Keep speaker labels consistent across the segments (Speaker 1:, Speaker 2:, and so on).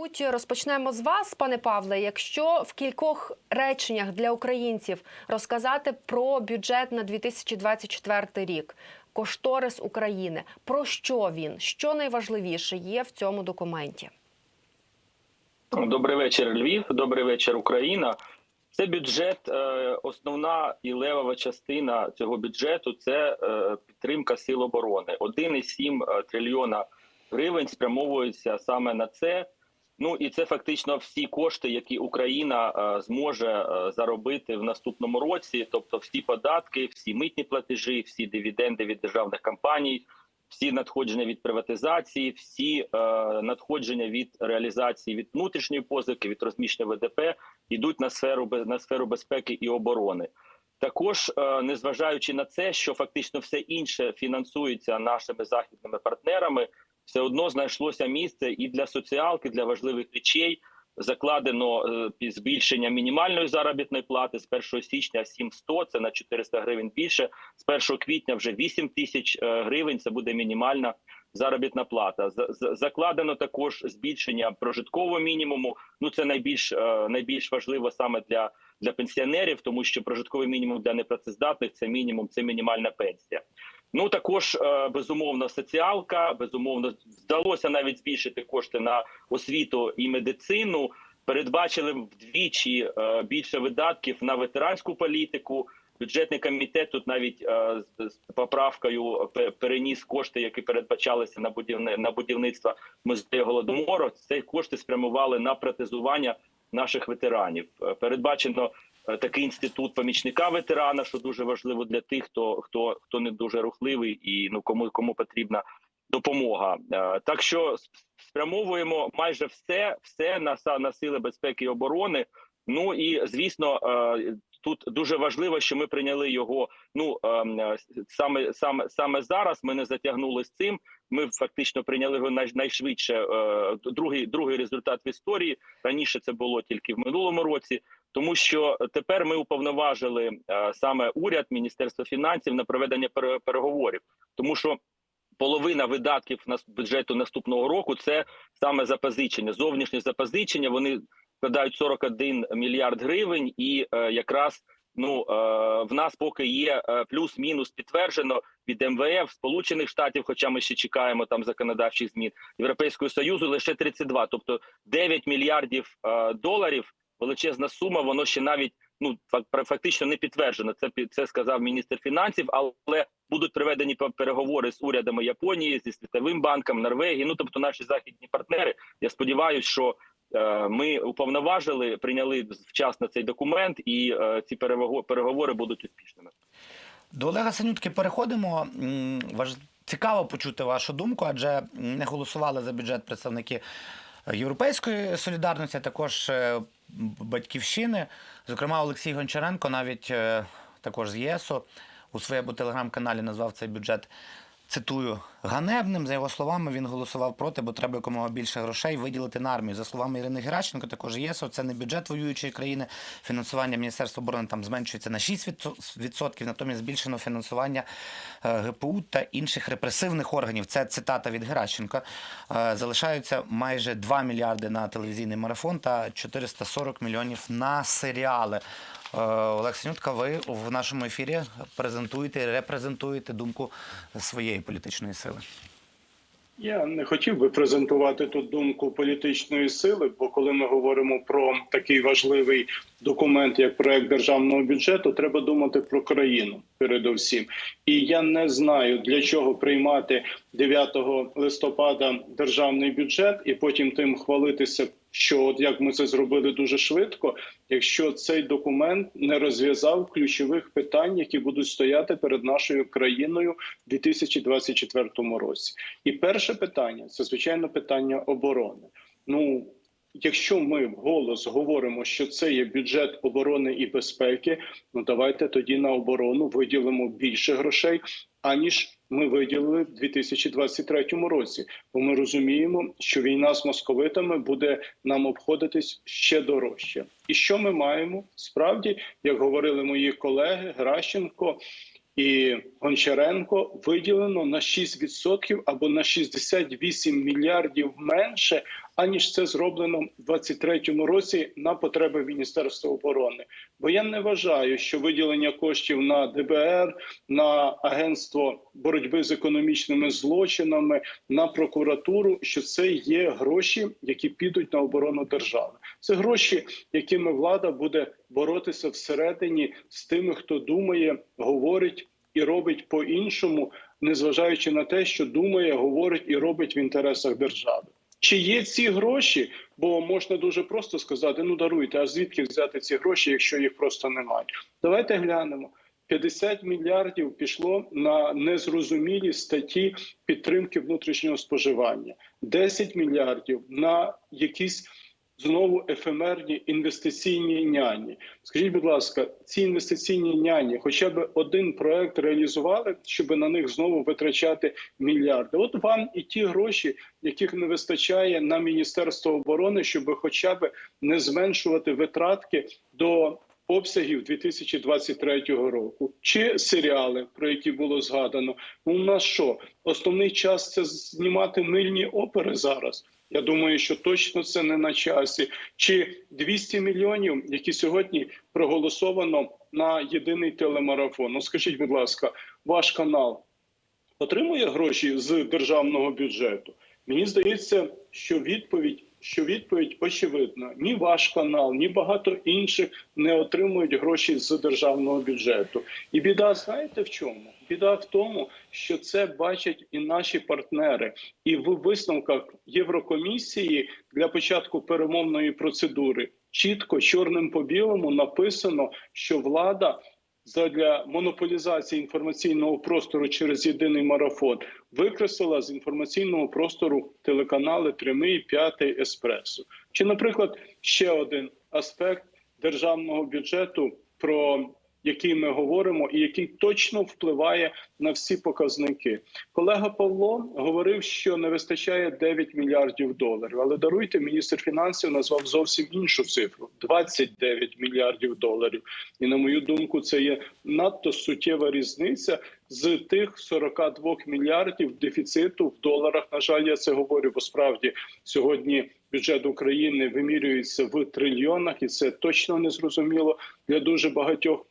Speaker 1: мабуть, розпочнемо з вас, пане Павле. Якщо в кількох реченнях для українців розказати про бюджет на 2024 рік, кошторис України, про що він? Що найважливіше є в цьому документі?
Speaker 2: Добрий вечір, Львів. Добрий вечір, Україна. Це бюджет. е, Основна і левова частина цього бюджету це е, підтримка сил оборони. 1,7 трильйона гривень спрямовується саме на це. Ну і це фактично всі кошти, які Україна е, зможе е, заробити в наступному році. Тобто, всі податки, всі митні платежі, всі дивіденди від державних компаній, всі надходження від приватизації, всі е, надходження від реалізації від внутрішньої позики, від розміщення ВДП йдуть на сферу на сферу безпеки і оборони. Також, незважаючи на це, що фактично все інше фінансується нашими західними партнерами, все одно знайшлося місце і для соціалки, для важливих речей. Закладено е, збільшення мінімальної заробітної плати з 1 січня 700, це на 400 гривень більше. З 1 квітня вже 8 тисяч е, гривень. Це буде мінімальна заробітна плата. Закладено також збільшення прожиткового мінімуму. Ну це найбільш е, найбільш важливо саме для, для пенсіонерів, тому що прожитковий мінімум для непрацездатних це мінімум, це мінімальна пенсія. Ну також е, безумовно соціалка. Безумовно, вдалося навіть збільшити кошти на освіту і медицину. Передбачили вдвічі е, більше видатків на ветеранську політику. Бюджетний комітет тут навіть е, з- поправкою переніс кошти, які передбачалися на будівни на будівництво музею голодомору. Ці кошти спрямували на протезування наших ветеранів. Передбачено такий інститут помічника ветерана, що дуже важливо для тих, хто хто хто не дуже рухливий і ну кому кому потрібна допомога. Е, Так що спрямовуємо майже все, все на на сили безпеки і оборони. Ну і звісно, е, тут дуже важливо, що ми прийняли його. Ну ем, е, саме саме саме зараз. Ми не затягнули з цим. Ми фактично прийняли його найшвидше. е, Другий другий результат в історії. Раніше це було тільки в минулому році, тому що тепер ми уповноважили е, саме уряд, міністерство фінансів на проведення пере- переговорів, тому що. Половина видатків на бюджету наступного року це саме запозичення, зовнішнє запозичення. Вони складають 41 мільярд гривень, і е, якраз ну е, в нас поки є плюс-мінус підтверджено від МВФ Сполучених Штатів, хоча ми ще чекаємо там законодавчих змін Європейського союзу лише 32, тобто 9 мільярдів доларів. Величезна сума, воно ще навіть ну фак- фактично не підтверджено. Це це сказав міністр фінансів, але будуть проведені переговори з урядами Японії, зі світовим банком Норвегії. Ну тобто, наші західні партнери. Я сподіваюся, що е, ми уповноважили, прийняли вчасно цей документ, і е, ці переговори будуть успішними.
Speaker 3: До Олега Санютки переходимо. Важ... Цікаво почути вашу думку, адже не голосували за бюджет представники Європейської солідарності, а також е, батьківщини. Зокрема, Олексій Гончаренко, навіть е, також з ЄСу, у своєму телеграм-каналі назвав цей бюджет. Цитую ганебним. За його словами, він голосував проти, бо треба якомога більше грошей виділити на армію. За словами Ірини Геращенко, також ЄСО, це не бюджет воюючої країни. Фінансування Міністерства оборони там зменшується на 6%, натомість збільшено фінансування е, ГПУ та інших репресивних органів. Це цитата від Геращенка. Е, Залишаються майже 2 мільярди на телевізійний марафон та 440 мільйонів на серіали. Е, Олег Синютка, ви в нашому ефірі презентуєте, репрезентуєте думку своєї політичної сили.
Speaker 4: Я не хотів би презентувати тут думку політичної сили, бо коли ми говоримо про такий важливий документ, як проект державного бюджету, треба думати про країну передовсім. І я не знаю для чого приймати 9 листопада державний бюджет і потім тим хвалитися. Що от як ми це зробили дуже швидко, якщо цей документ не розв'язав ключових питань, які будуть стояти перед нашою країною в 2024 році, і перше питання це звичайно питання оборони. Ну якщо ми вголос говоримо, що це є бюджет оборони і безпеки, ну давайте тоді на оборону виділимо більше грошей, аніж ми виділили в 2023 році. Бо ми розуміємо, що війна з московитами буде нам обходитись ще дорожче. І що ми маємо справді, як говорили мої колеги Гращенко. І Гончаренко виділено на 6% або на 68 мільярдів менше, аніж це зроблено в 2023 році на потреби Міністерства оборони. Бо я не вважаю, що виділення коштів на ДБР, на агентство боротьби з економічними злочинами, на прокуратуру, що це є гроші, які підуть на оборону держави. Це гроші, якими влада буде боротися всередині з тими, хто думає, говорить і робить по-іншому, незважаючи на те, що думає, говорить і робить в інтересах держави. Чи є ці гроші? Бо можна дуже просто сказати: ну даруйте, а звідки взяти ці гроші, якщо їх просто немає? Давайте глянемо. 50 мільярдів пішло на незрозумілі статті підтримки внутрішнього споживання, 10 мільярдів на якісь знову ефемерні інвестиційні няні. Скажіть, будь ласка, ці інвестиційні няні, хоча б один проект реалізували, щоб на них знову витрачати мільярди. От вам і ті гроші, яких не вистачає на міністерство оборони, щоб хоча б не зменшувати витратки до. Обсягів 2023 року чи серіали, про які було згадано. Ну, у нас що основний час це знімати мильні опери зараз. Я думаю, що точно це не на часі. Чи 200 мільйонів, які сьогодні проголосовано на єдиний телемарафон? Ну скажіть, будь ласка, ваш канал отримує гроші з державного бюджету? Мені здається, що відповідь. Що відповідь очевидна: ні ваш канал, ні багато інших не отримують гроші з державного бюджету. І біда, знаєте в чому? Біда в тому, що це бачать і наші партнери, і в висновках Єврокомісії для початку перемовної процедури чітко чорним по білому написано, що влада задля монополізації інформаційного простору через єдиний марафон викреслила з інформаційного простору телеканали «Прямий», «П'ятий», Еспресо. Чи, наприклад, ще один аспект державного бюджету, про який ми говоримо, і який точно впливає на всі показники. Колега Павло говорив, що не вистачає 9 мільярдів доларів. Але даруйте, міністр фінансів назвав зовсім іншу цифру 29 мільярдів доларів. І на мою думку, це є надто суттєва різниця з тих 42 мільярдів дефіциту в доларах. На жаль, я це говорю, бо справді сьогодні. Бюджет України вимірюється в трильйонах, і це точно не зрозуміло для дуже багатьох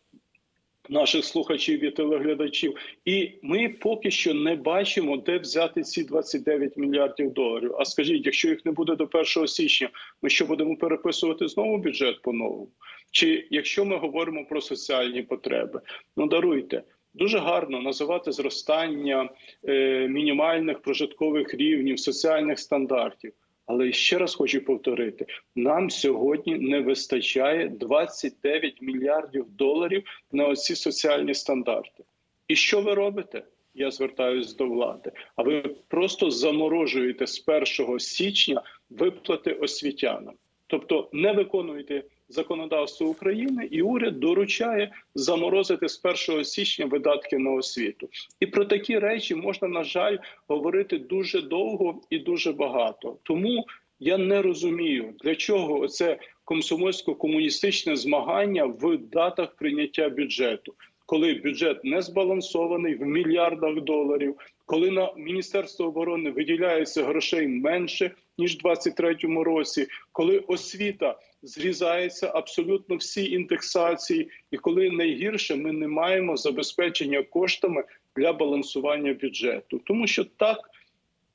Speaker 4: наших слухачів і телеглядачів. І ми поки що не бачимо, де взяти ці 29 мільярдів доларів. А скажіть, якщо їх не буде до 1 січня, ми що будемо переписувати знову бюджет по-новому? Чи якщо ми говоримо про соціальні потреби, ну даруйте. Дуже гарно називати зростання е, мінімальних прожиткових рівнів, соціальних стандартів. Але ще раз хочу повторити: нам сьогодні не вистачає 29 мільярдів доларів на оці соціальні стандарти. І що ви робите? Я звертаюся до влади. А ви просто заморожуєте з 1 січня виплати освітянам, тобто не виконуєте законодавство України, і уряд доручає заморозити з 1 січня видатки на освіту. І про такі речі можна на жаль говорити дуже довго і дуже багато. Тому я не розумію, для чого це комсомольсько-комуністичне змагання в датах прийняття бюджету, коли бюджет не збалансований в мільярдах доларів, коли на міністерство оборони виділяється грошей менше ніж в 2023 році, коли освіта зрізається абсолютно всі індексації, і коли найгірше ми не маємо забезпечення коштами для балансування бюджету, тому що так.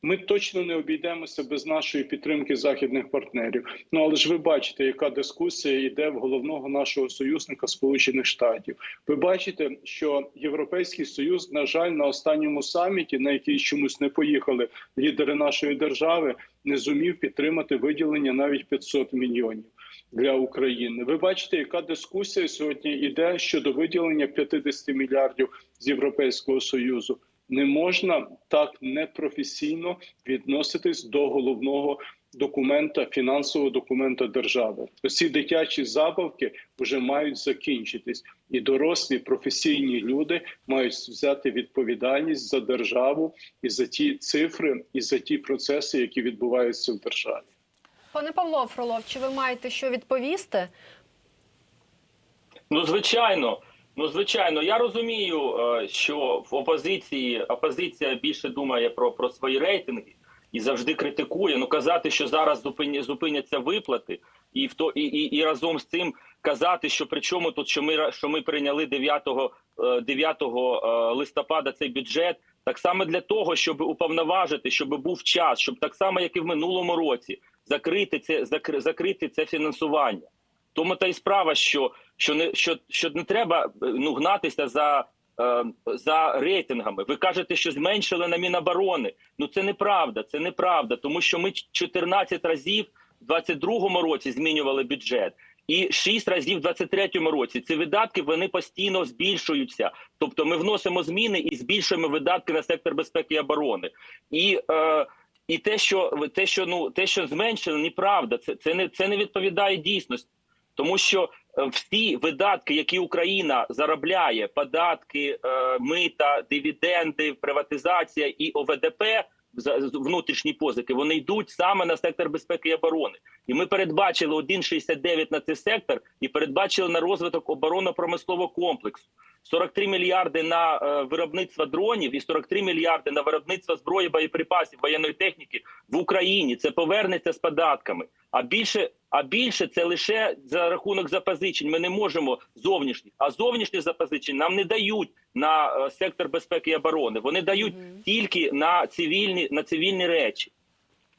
Speaker 4: Ми точно не обійдемося без нашої підтримки західних партнерів. Ну але ж ви бачите, яка дискусія йде в головного нашого союзника Сполучених Штатів. Ви бачите, що Європейський Союз, на жаль, на останньому саміті, на який чомусь не поїхали лідери нашої держави, не зумів підтримати виділення навіть 500 мільйонів для України. Ви бачите, яка дискусія сьогодні йде щодо виділення 50 мільярдів з Європейського союзу. Не можна так непрофесійно відноситись до головного документа, фінансового документа держави. Ці дитячі забавки вже мають закінчитись, і дорослі професійні люди мають взяти відповідальність за державу і за ті цифри, і за ті процеси, які відбуваються в державі.
Speaker 1: Пане Павло Фролов, чи ви маєте що відповісти?
Speaker 2: Ну, звичайно. Ну, звичайно, я розумію, е, що в опозиції опозиція більше думає про, про свої рейтинги. І завжди критикує. Ну казати, що зараз зупиня- зупиняться виплати, і в то і, і, і разом з цим казати, що при чому тут, що ми що ми прийняли 9, е, 9 е, листопада цей бюджет, так само для того, щоб уповноважити, щоб був час, щоб так само, як і в минулому році, закрити це закри- закрити це фінансування. Тому та й справа, що що не що, що не треба е, ну гнатися за, е, за рейтингами. Ви кажете, що зменшили на Міноборони. Ну це неправда. Це неправда, тому що ми 14 разів в 22-му році змінювали бюджет. І 6 разів в 23-му році ці видатки вони постійно збільшуються. Тобто ми вносимо зміни і збільшуємо видатки на сектор безпеки і оборони. І е, і те, що те, що ну те, що зменшили, неправда. Це це не це не відповідає дійсності, тому що всі видатки, які Україна заробляє, податки, е, мита, дивіденди, приватизація і ОВДП. Внутрішні позики вони йдуть саме на сектор безпеки і оборони, і ми передбачили 1,69 на цей сектор і передбачили на розвиток оборонно-промислового комплексу. 43 мільярди на е, виробництво дронів і 43 мільярди на виробництво зброї, боєприпасів, воєнної техніки в Україні. Це повернеться з податками. А більше, а більше це лише за рахунок запозичень. Ми не можемо зовнішніх, а зовнішні запозичень нам не дають на е, сектор безпеки і оборони. Вони дають тільки на цивільні на цивільні речі.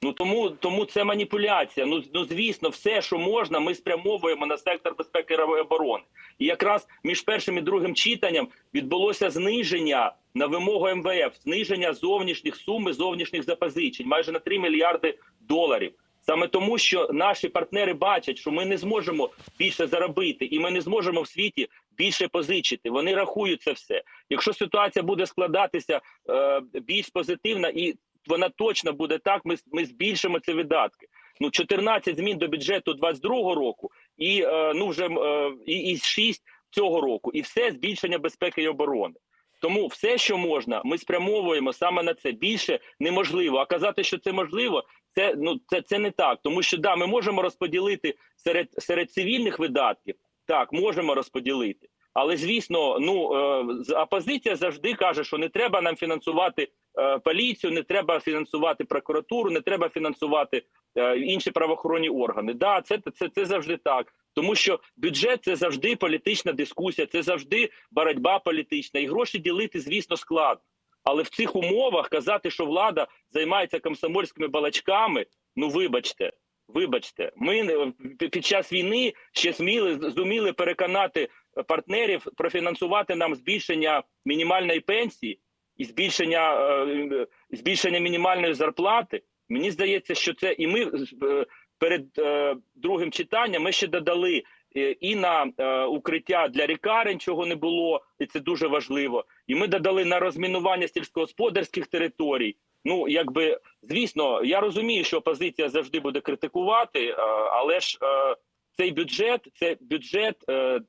Speaker 2: Ну тому тому це маніпуляція. Ну ну звісно, все, що можна, ми спрямовуємо на сектор безпеки і оборони. І якраз між першим і другим читанням відбулося зниження на вимогу МВФ, зниження зовнішніх сум і зовнішніх запозичень майже на 3 мільярди доларів. Саме тому, що наші партнери бачать, що ми не зможемо більше заробити, і ми не зможемо в світі більше позичити. Вони рахують це все. Якщо ситуація буде складатися е, більш позитивна і вона точно буде так. Ми ми збільшимо ці видатки. Ну 14 змін до бюджету 22-го року, і е, ну вже е, і, і 6 цього року, і все збільшення безпеки і оборони. Тому все, що можна, ми спрямовуємо саме на це. Більше неможливо. А казати, що це можливо, це ну це, це не так. Тому що да, ми можемо розподілити серед серед цивільних видатків. Так, можемо розподілити. Але звісно, ну е, опозиція завжди каже, що не треба нам фінансувати поліцію, не треба фінансувати прокуратуру, не треба фінансувати е, інші правоохоронні органи. Да, це, це, це завжди так. Тому що бюджет це завжди політична дискусія, це завжди боротьба політична, і гроші ділити, звісно, складно. Але в цих умовах казати, що влада займається комсомольськими балачками, ну вибачте, вибачте, ми е, під- час війни ще зміли зуміли переконати партнерів профінансувати нам збільшення мінімальної пенсії і збільшення е, збільшення мінімальної зарплати. Мені здається, що це і ми е, перед е, другим читанням ми ще додали і на укриття для лікарень, чого не було, і це дуже важливо. І ми додали на розмінування сільськогосподарських територій. Ну, якби звісно, я розумію, що опозиція завжди буде критикувати, але ж цей бюджет це бюджет,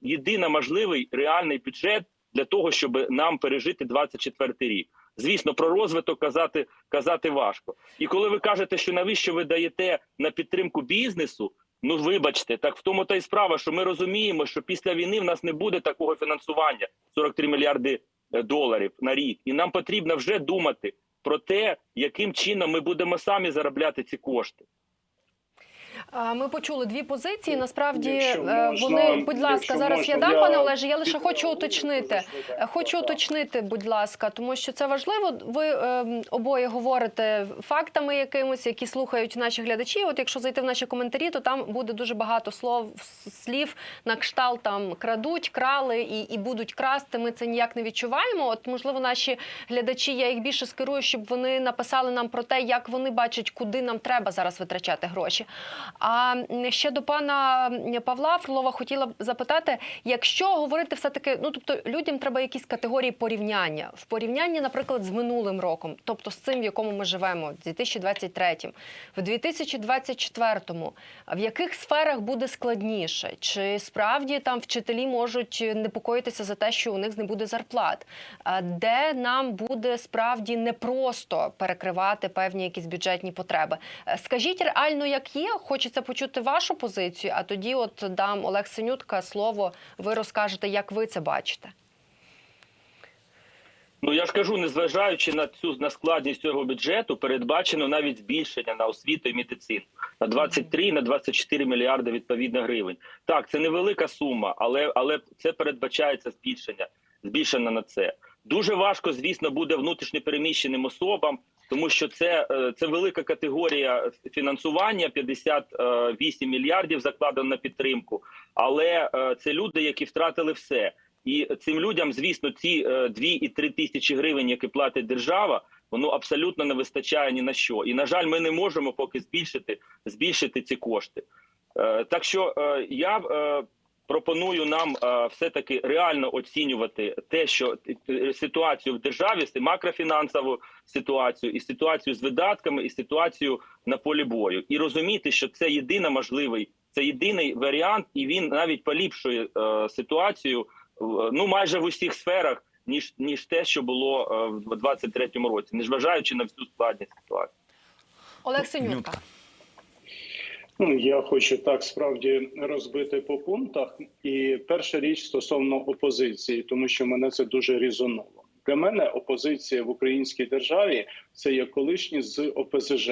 Speaker 2: єдино можливий реальний бюджет для того, щоб нам пережити 24 рік. Звісно, про розвиток казати казати важко. І коли ви кажете, що навіщо ви даєте на підтримку бізнесу, ну вибачте, так в тому та й справа, що ми розуміємо, що після війни в нас не буде такого фінансування 43 мільярди е, доларів на рік, і нам потрібно вже думати про те, яким чином ми будемо самі заробляти ці кошти.
Speaker 1: Ми почули дві позиції. Насправді
Speaker 4: Якщо
Speaker 1: е,
Speaker 4: можна-
Speaker 1: вони, будь ласка, зараз
Speaker 4: можна,
Speaker 1: я дам,
Speaker 4: я
Speaker 1: пане Олеже. Я лише хочу уточнити. Е, Хочу уточнити, будь ласка, тому що це важливо. Ви е, обоє говорите фактами якимось, які слухають наші глядачі. От якщо зайти в наші коментарі, то там буде дуже багато слов слів на кшталт там крадуть, крали і, і будуть красти. Ми це ніяк не відчуваємо. От можливо, наші глядачі, я їх більше скерую, щоб вони написали нам про те, як вони бачать, куди нам треба зараз витрачати гроші. А ще до пана Павла Фролова хотіла б запитати, якщо говорити все-таки, ну тобто людям треба якісь категорії порівняння в порівнянні, наприклад, з минулим роком, тобто з цим, в якому ми живемо, в 2023, в 2024, в яких сферах буде складніше? Чи справді там вчителі можуть непокоїтися за те, що у них не буде зарплат? Де нам буде справді непросто перекривати певні якісь бюджетні потреби? Е, Скажіть реально, як є. Хочеться почути вашу позицію, а тоді, от дам Олег Синютка слово. Ви розкажете, як ви це бачите.
Speaker 2: Ну я ж кажу, незважаючи на цю на складність цього бюджету, передбачено навіть збільшення на освіту і медицину на 23, на 24 мільярди відповідно гривень. Так, це невелика сума, але але це передбачається збільшення, збільшення на це. Дуже важко, звісно, буде внутрішньопереміщеним особам, тому що це, е, це велика категорія фінансування 58 мільярдів закладено на підтримку. Але е, це люди, які втратили все. І цим людям, звісно, ці 2 і 3 тисячі гривень, які платить держава, воно абсолютно не вистачає ні на що. І на жаль, ми не можемо поки збільшити збільшити ці кошти. Е, Так що е, я е, пропоную нам е, все таки реально оцінювати те, що е, ситуацію в державі, макрофінансову ситуацію, і ситуацію з видатками, і ситуацію на полі бою, і розуміти, що це єдино можливий, це єдиний варіант, і він навіть поліпшує е, ситуацію ну майже в усіх сферах, ніж ніж те, що було в 23-му році, незважаючи на всю складність ситуації.
Speaker 1: Олег Синютка.
Speaker 4: Ну я хочу так справді розбити по пунктах. І перша річ стосовно опозиції, тому що мене це дуже різонуло. Для мене опозиція в українській державі це є колишні з ОПЗЖ.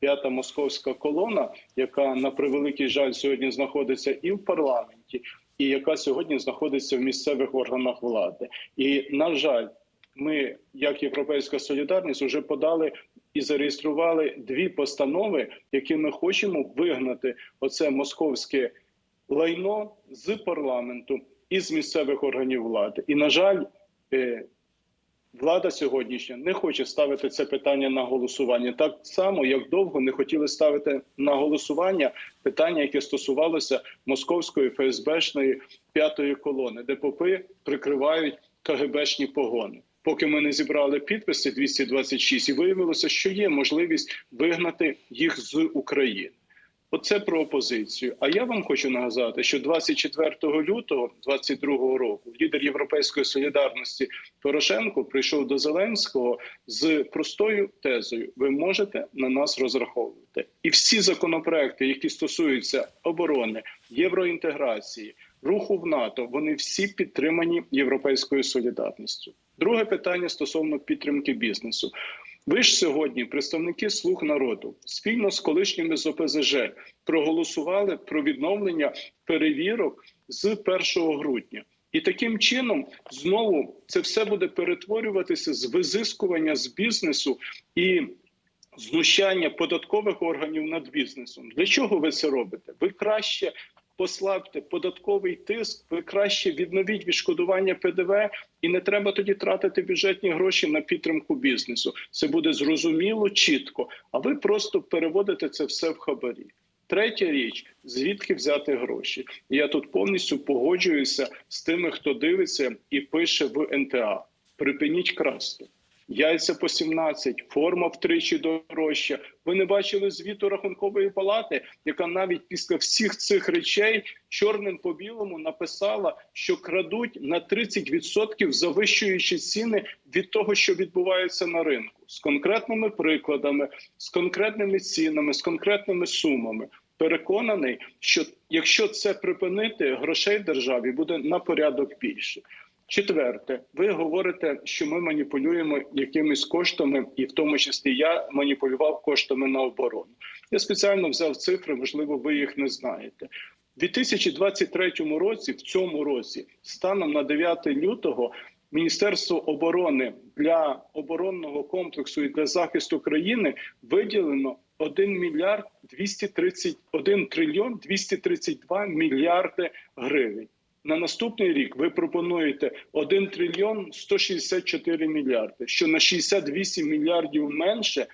Speaker 4: П'ята московська колона, яка на превеликий жаль сьогодні знаходиться і в парламенті, і яка сьогодні знаходиться в місцевих органах влади. І на жаль, ми, як Європейська Солідарність, вже подали і зареєстрували дві постанови, які ми хочемо вигнати оце московське лайно з парламенту і з місцевих органів влади. І на жаль, е, влада сьогоднішня не хоче ставити це питання на голосування, так само як довго не хотіли ставити на голосування питання, яке стосувалося московської ФСБшної п'ятої колони, де попи прикривають КГБшні погони. Поки ми не зібрали підписи 226, і виявилося, що є можливість вигнати їх з України. Оце про опозицію. А я вам хочу нагадати, що 24 лютого 22 року лідер Європейської солідарності Порошенко прийшов до Зеленського з простою тезою: ви можете на нас розраховувати. І всі законопроекти, які стосуються оборони, євроінтеграції, руху в НАТО, вони всі підтримані європейською солідарністю. Друге питання стосовно підтримки бізнесу. Ви ж сьогодні, представники слуг народу, спільно з колишніми з ОПЗЖ проголосували про відновлення перевірок з 1 грудня. І таким чином знову це все буде перетворюватися з визискування з бізнесу і знущання податкових органів над бізнесом. Для чого ви це робите? Ви краще послабте податковий тиск, ви краще відновіть відшкодування ПДВ, і не треба тоді тратити бюджетні гроші на підтримку бізнесу. Це буде зрозуміло, чітко. А ви просто переводите це все в хабарі. Третя річ звідки взяти гроші. Я тут повністю погоджуюся з тими, хто дивиться і пише в НТА: припиніть красти. Яйця по 17, форма втричі дорожча. Ви не бачили звіту рахункової палати, яка навіть після всіх цих речей чорним по білому написала, що крадуть на 30% завищуючи ціни від того, що відбувається на ринку, з конкретними прикладами, з конкретними цінами, з конкретними сумами. Переконаний, що якщо це припинити, грошей державі буде на порядок більше. Четверте, ви говорите, що ми маніпулюємо якимись коштами, і в тому числі я маніпулював коштами на оборону. Я спеціально взяв цифри, можливо, ви їх не знаєте. У 2023 році, в цьому році, станом на 9 лютого, Міністерство оборони для оборонного комплексу і для захисту країни виділено 1 мільярд 231 трильйон 232 мільярди гривень. На наступний рік ви пропонуєте 1 трильйон 164 мільярди, що на 68 мільярдів менше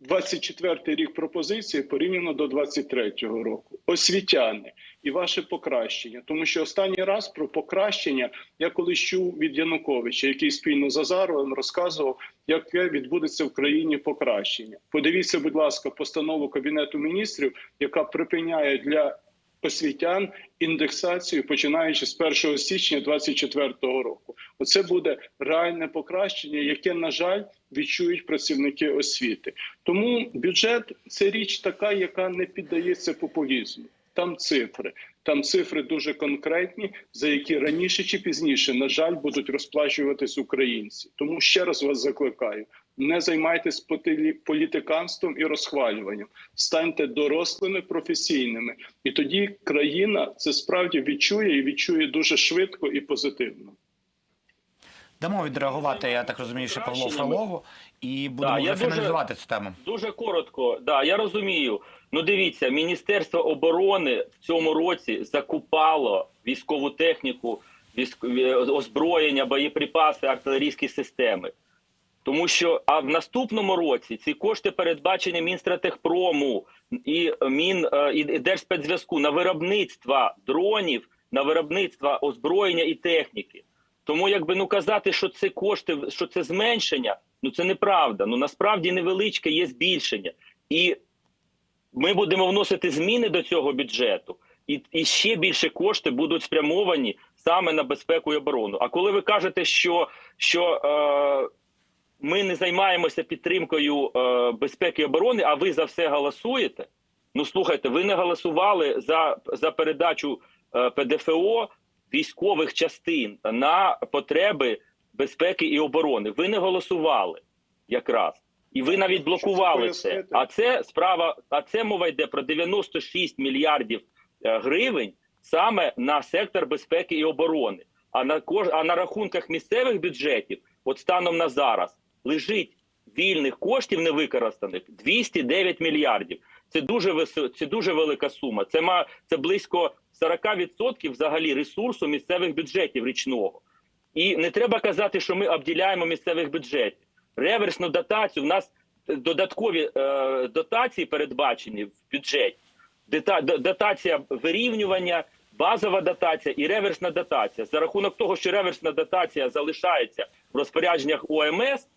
Speaker 4: 24 рік пропозиції порівняно до 23-го року. Освітяни і ваше покращення, тому що останній раз про покращення я колись чув від Януковича, який спільно з Азаровим розказував, яке відбудеться в країні покращення. Подивіться, будь ласка, постанову кабінету міністрів, яка припиняє для освітян індексацію, починаючи з 1 січня 2024 року. Оце буде реальне покращення, яке на жаль відчують працівники освіти. Тому бюджет це річ така, яка не піддається популізму. Там цифри. Там цифри дуже конкретні, за які раніше чи пізніше, на жаль, будуть розплачуватись українці. Тому ще раз вас закликаю: не займайтесь політиканством і розхвалюванням. Станьте дорослими, професійними, і тоді країна це справді відчує і відчує дуже швидко і позитивно.
Speaker 3: Дамо відреагувати, я так розумію, ще Павло
Speaker 2: ніж-
Speaker 3: Фролову, і будемо
Speaker 2: Да, я
Speaker 3: вже
Speaker 2: дуже-
Speaker 3: фіналізувати цю тему.
Speaker 2: Дуже коротко, да, я розумію. Ну, дивіться, Міністерство оборони в цьому році закупало військову техніку, військ... е, озброєння, боєприпаси, артилерійські системи. Тому що а в наступному році ці кошти передбачені Мінстратехпрому і Мін е, і Держспецзв'язку на виробництво дронів, на виробництво озброєння і техніки. Тому якби ну казати, що це кошти, що це зменшення, ну це неправда. Ну насправді невеличке є збільшення, і ми будемо вносити зміни до цього бюджету, і, і ще більше кошти будуть спрямовані саме на безпеку і оборону. А коли ви кажете, що, що е, ми не займаємося підтримкою е, безпеки і оборони, а ви за все голосуєте. Ну слухайте, ви не голосували за, за передачу е, ПДФО військових частин на потреби безпеки і оборони. Ви не голосували якраз. І ви навіть блокували це. А це справа, а це мова йде про 96 мільярдів е, гривень саме на сектор безпеки і оборони. А на кож... а на рахунках місцевих бюджетів, от станом на зараз, лежить вільних коштів невикористаних 209 мільярдів. Це дуже вис... це дуже велика сума. Це ма це близько 40% взагалі ресурсу місцевих бюджетів річного. І не треба казати, що ми обділяємо місцевих бюджетів. Реверсну дотацію. У нас додаткові е, дотації передбачені в бюджеті. Дета, д- дотація вирівнювання, базова дотація і реверсна дотація. За рахунок того, що реверсна дотація залишається в розпорядженнях ОМС,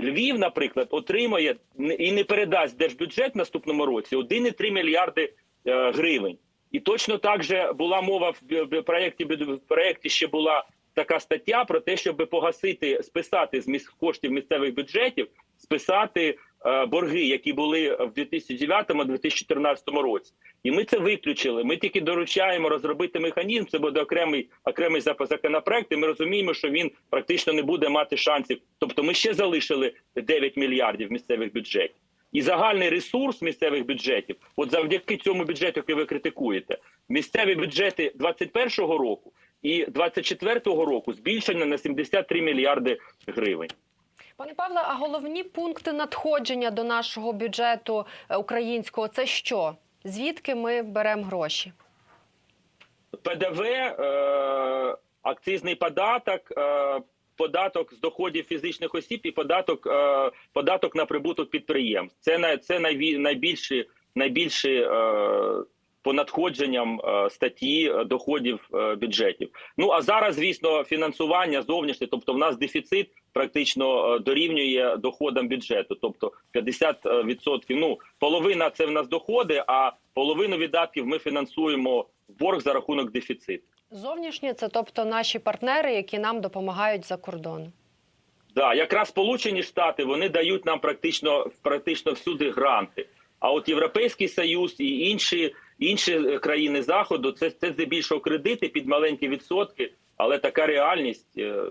Speaker 2: Львів, наприклад, отримує і не передасть держбюджет в наступному році 1,3 мільярди е, гривень. І точно так же була мова в проєкті, в проєкті ще була така стаття про те, щоб погасити, списати з міс- коштів місцевих бюджетів, списати е, борги, які були в 2009-2014 році. І ми це виключили. Ми тільки доручаємо розробити механізм. Це буде окремий окремий законопроект. І ми розуміємо, що він практично не буде мати шансів. Тобто, ми ще залишили 9 мільярдів місцевих бюджетів. І загальний ресурс місцевих бюджетів, от завдяки цьому бюджету, який ви критикуєте, місцеві бюджети 2021 року і 2024 року збільшені на 73 мільярди гривень.
Speaker 1: Пане Павле, а головні пункти надходження до нашого бюджету е, українського це що? Звідки ми беремо гроші?
Speaker 2: ПДВ, е, акцизний податок, е, податок з доходів фізичних осіб і податок, е, податок на прибуток підприємств. Це най, це найбільші, найбільші е, по надходженням е, статті е, доходів е, бюджетів. Ну а зараз, звісно, фінансування зовнішнє, тобто в нас дефіцит практично дорівнює доходам бюджету, тобто 50%. Ну половина це в нас доходи, а половину видатків ми фінансуємо в борг за рахунок дефіциту.
Speaker 1: Зовнішні це тобто наші партнери, які нам допомагають за кордону.
Speaker 2: Да, якраз Сполучені Штати вони дають нам практично практично всюди гранти. А от Європейський Союз і інші інші е, країни заходу це це здебільшого кредити під маленькі відсотки, але така реальність. е,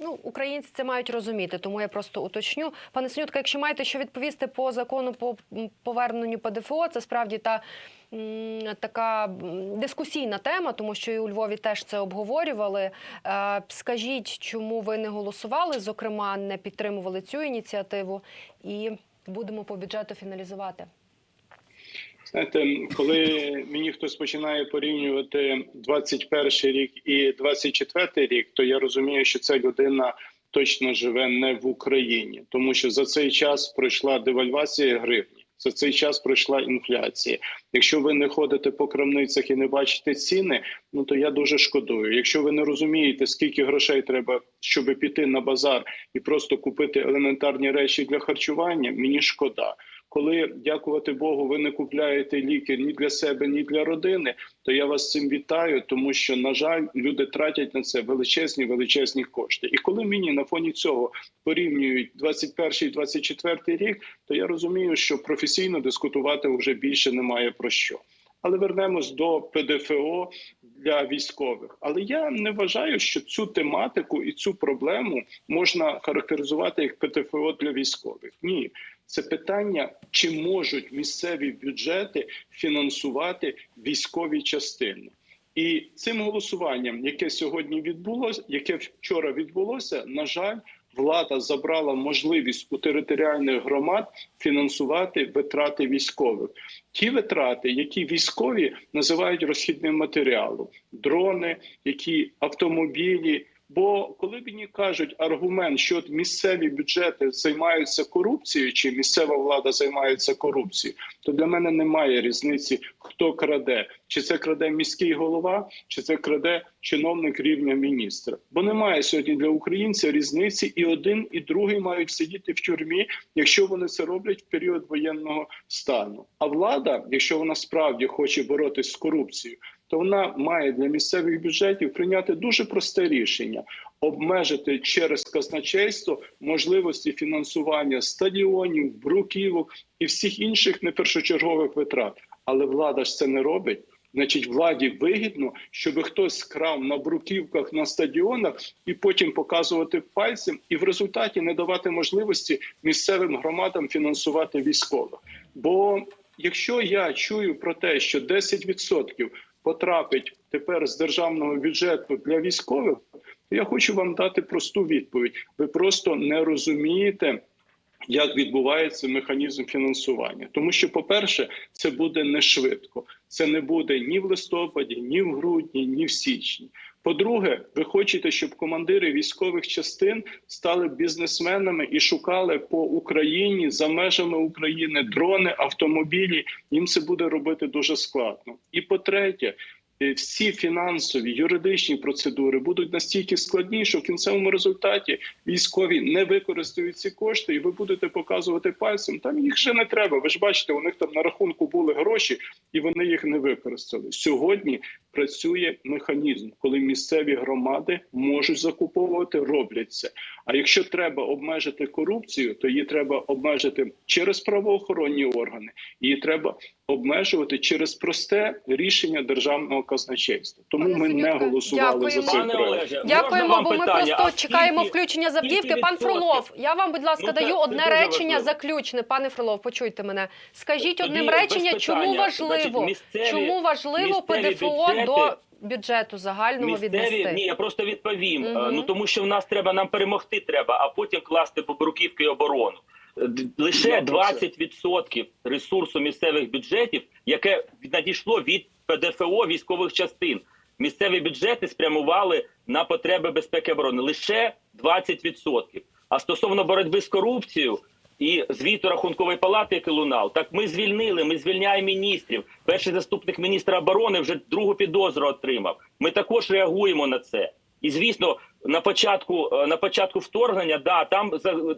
Speaker 1: Ну, українці це мають розуміти, тому я просто уточню. Пане Синютка, якщо маєте що відповісти по закону по поверненню ПДФО, це справді та м, така дискусійна тема, тому що і у Львові теж це обговорювали. Е, Скажіть, чому ви не голосували, зокрема, не підтримували цю ініціативу, і будемо по бюджету фіналізувати.
Speaker 4: Знаєте, коли мені хтось починає порівнювати 21 рік і 24 рік, то я розумію, що ця людина точно живе не в Україні, тому що за цей час пройшла девальвація гривні. За цей час пройшла інфляція. Якщо ви не ходите по крамницях і не бачите ціни, ну то я дуже шкодую. Якщо ви не розумієте, скільки грошей треба, щоб піти на базар і просто купити елементарні речі для харчування, мені шкода. Коли дякувати Богу, ви не купляєте ліки ні для себе, ні для родини, то я вас цим вітаю, тому що на жаль, люди тратять на це величезні величезні кошти. І коли мені на фоні цього порівнюють 21 24 рік, то я розумію, що професійно дискутувати вже більше немає про що. Але вернемось до ПДФО для військових. Але я не вважаю, що цю тематику і цю проблему можна характеризувати як ПДФО для військових. Ні, це питання, чи можуть місцеві бюджети фінансувати військові частини. І цим голосуванням, яке сьогодні відбулося, яке вчора відбулося, на жаль, влада забрала можливість у територіальних громад фінансувати витрати військових. Ті витрати, які військові називають розхідним матеріалом, дрони, які автомобілі. Бо коли мені кажуть аргумент, що от місцеві бюджети займаються корупцією, чи місцева влада займається корупцією, то для мене немає різниці, хто краде, чи це краде міський голова, чи це краде чиновник рівня міністра. Бо немає сьогодні для українця різниці, і один, і другий мають сидіти в тюрмі, якщо вони це роблять в період воєнного стану. А влада, якщо вона справді хоче боротись з корупцією, то вона має для місцевих бюджетів прийняти дуже просте рішення обмежити через казначейство можливості фінансування стадіонів, бруківок і всіх інших непершочергових витрат. Але влада ж це не робить. Значить, владі вигідно, щоб хтось крав на бруківках на стадіонах і потім показувати пальцем, і в результаті не давати можливості місцевим громадам фінансувати військових. Бо якщо я чую про те, що 10% потрапить тепер з державного бюджету для військових, то я хочу вам дати просту відповідь. Ви просто не розумієте. Як відбувається механізм фінансування, тому що, по-перше, це буде не швидко. Це не буде ні в листопаді, ні в грудні, ні в січні. По-друге, ви хочете, щоб командири військових частин стали бізнесменами і шукали по Україні за межами України дрони, автомобілі. Їм це буде робити дуже складно. І по-третє, е, всі фінансові юридичні процедури будуть настільки складні, що в кінцевому результаті військові не використають ці кошти, і ви будете показувати пальцем. Там їх вже не треба. Ви ж бачите, у них там на рахунку були гроші, і вони їх не використали. Сьогодні працює механізм, коли місцеві громади можуть закуповувати, роблять це. А якщо треба обмежити корупцію, то її треба обмежити через правоохоронні органи. Її треба обмежувати через просте рішення державного казначейства. Тому ми не голосували за
Speaker 1: дякуємо.
Speaker 4: цей проект.
Speaker 2: Олеже,
Speaker 1: Дякуємо, бо ми просто
Speaker 2: А
Speaker 1: чекаємо
Speaker 2: скільки-
Speaker 1: включення з Авдіївки.
Speaker 2: скільки
Speaker 1: Пан? Фролов, я вам, будь ласка,
Speaker 2: Ну,
Speaker 1: даю одне речення
Speaker 2: важливо.
Speaker 1: заключне. Пане Фролов, почуйте мене. Скажіть одним речення, чому важливо,
Speaker 2: Значить, місцеві-
Speaker 1: чому важливо ПДФО
Speaker 2: бюджети-
Speaker 1: до бюджету загального
Speaker 2: Місцеві
Speaker 1: віднести?
Speaker 2: ні, я просто відповім.
Speaker 1: Мгм.
Speaker 2: Ну тому що в нас треба нам перемогти, треба, а потім класти по бруківки і оборону. Лише
Speaker 4: Я про
Speaker 2: 20% ресурсу місцевих бюджетів, яке надійшло від ПДФО військових частин. Місцеві бюджети спрямували на потреби безпеки оборони лише 20%. А стосовно боротьби з корупцією і звіту рахункової палати, який лунав, так ми звільнили, ми звільняємо міністрів. Перший заступник міністра оборони вже другу підозру отримав. Ми також реагуємо на це. І звісно, на початку е, на початку вторгнення, да там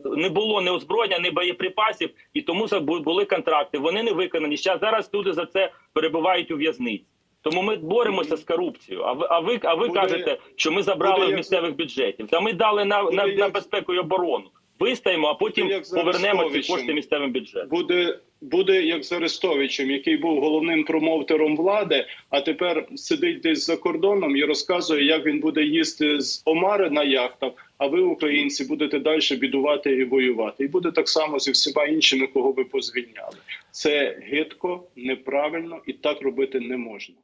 Speaker 2: не було ні озброєння, ні боєприпасів, і тому були контракти. Вони не виконані. Щас зараз люди за це перебувають у в'язниці. Тому ми боремося з корупцією. А ви, а ви, а ви
Speaker 4: Буде-
Speaker 2: кажете, що ми забрали
Speaker 4: буде
Speaker 2: в місцевих бюджетів. Та ми дали на,
Speaker 4: Буде
Speaker 2: на, на безпеку і оборону. Вистаємо, а потім
Speaker 4: як
Speaker 2: повернемо ці кошти місцевим бюджетам.
Speaker 4: буде. Буде як з Арестовичем, який був головним промоутером влади, а тепер сидить десь за кордоном і розказує, як він буде їсти з омари на яхтах. А ви, українці, будете далі бідувати і воювати. І буде так само зі всіма іншими, кого ви позвільняли. Це гидко, неправильно і так робити не можна.